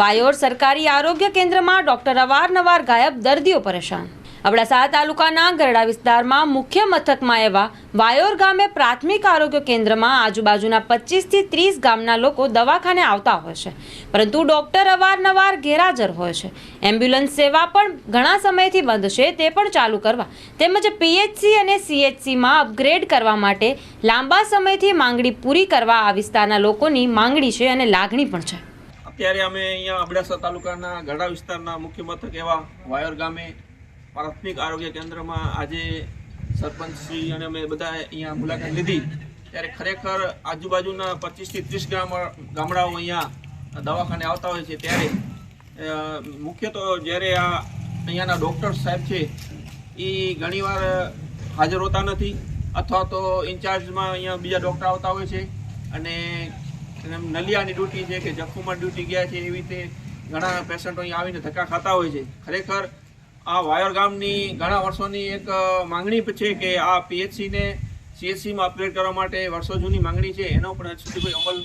વાયોર સરકારી આરોગ્ય કેન્દ્રમાં ડોક્ટર અવારનવાર ગાયબ દર્દીઓ પરેશાન. અબડાસા તાલુકાના ગરડા વિસ્તારમાં મુખ્ય મથકમાં એવા વાયોર ગામે પ્રાથમિક આરોગ્ય કેન્દ્રમાં આજુબાજુના પચીસથી ત્રીસ ગામના લોકો દવાખાને આવતા હોય છે. પરંતુ ડોક્ટર અવારનવાર ગેરહાજર હોય છે. એમ્બ્યુલન્સ સેવા પણ ઘણા સમયથી બંધ છે, તે પણ ચાલુ કરવા તેમજ પીએચસી અને સીએચસીમાં અપગ્રેડ કરવા માટે લાંબા સમયથી માંગણી પૂરી કરવા આ વિસ્તારના લોકોની માંગણી છે અને લાગણી પણ છે. અત્યારે અમે અહીંયા અબડાસા તાલુકાના ગઢા વિસ્તારના મુખ્ય મથક એવા વાયોર ગામે પ્રાથમિક આરોગ્ય કેન્દ્રમાં આજે સરપંચશ્રી અને અમે બધા અહીંયા મુલાકાત લીધી. ત્યારે ખરેખર આજુબાજુના પચીસથી ત્રીસ ગામ ગામડાઓ અહીંયા દવાખાને આવતા હોય છે. ત્યારે મુખ્ય તો જ્યારે આ અહીંયાના ડૉક્ટર સાહેબ છે એ ઘણીવાર હાજર હોતા નથી અથવા તો ઇન્ચાર્જમાં અહીંયા બીજા ડૉક્ટર આવતા હોય છે અને નલિયાની ડ્યુટી છે કે જખુમાં ડ્યુટી ગયા છે એવી રીતે ઘણા પેશન્ટો અહીં આવીને ધક્કા ખાતા હોય છે. ખરેખર આ વાયોર ગામની ઘણા વર્ષોની એક માંગણી છે કે આ પીએચસીને સીએચસીમાં અપગ્રેડ કરવા માટે વર્ષો જૂની માંગણી છે. એનો પણ હજુ સુધી કોઈ અમલ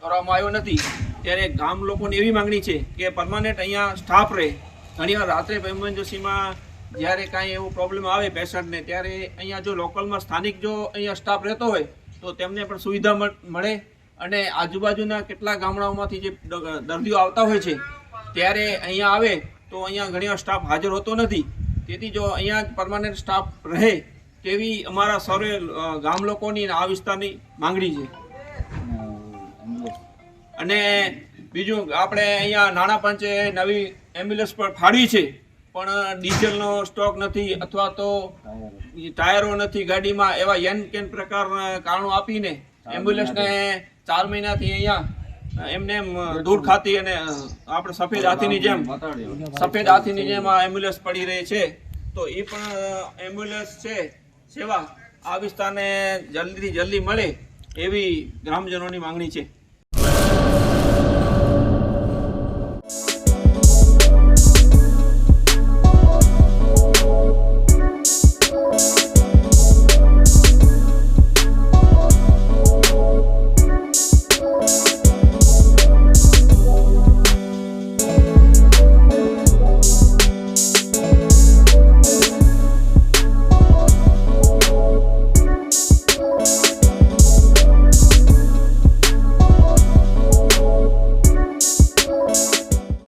કરવામાં આવ્યો નથી. ત્યારે ગામ લોકોની એવી માંગણી છે કે પરમાનન્ટ અહીંયા સ્ટાફ રહે. ઘણીવાર રાત્રે એમરજન્સીમાં જ્યારે કાંઈ એવો પ્રોબ્લેમ આવે પેશન્ટને ત્યારે અહીંયા જો લોકલમાં સ્થાનિક જો અહીંયા સ્ટાફ રહેતો હોય, તો તેમને પણ સુવિધા મળે. અને આજુબાજુના કેટલા ગામડાઓમાંથી જે દર્દીઓ આવતા હોય છે, ત્યારે અહીંયા આવે તો અહીંયા ઘણીવાર સ્ટાફ હાજર હોતો નથી. તેથી જો અહીંયા પરમાનન્ટ સ્ટાફ રહે, તેવી અમારા સર્વે ગામ લોકોની આ વિસ્તારની માંગણી છે. અને બીજું, આપણે અહીંયા નાણાં પંચે નવી એમ્બ્યુલન્સ પર ફાળવી છે, પણ ડીઝલનો સ્ટોક નથી અથવા તો ટાયરો નથી ગાડીમાં એવા યન કેન પ્રકારના કારણો આપીને એમ્બ્યુલન્સને ચાર મહિનાથી અહીંયા એમને એમ દૂર ખાતી અને આપણે સફેદ હાથીની જેમ, સફેદ હાથીની જેમ આ એમ્બ્યુલન્સ પડી રહી છે. તો એ પણ એમ્બ્યુલન્સ છે, સેવા આ વિસ્તારને જલ્દીથી જલ્દી મળે એવી ગ્રામજનોની માંગણી છે.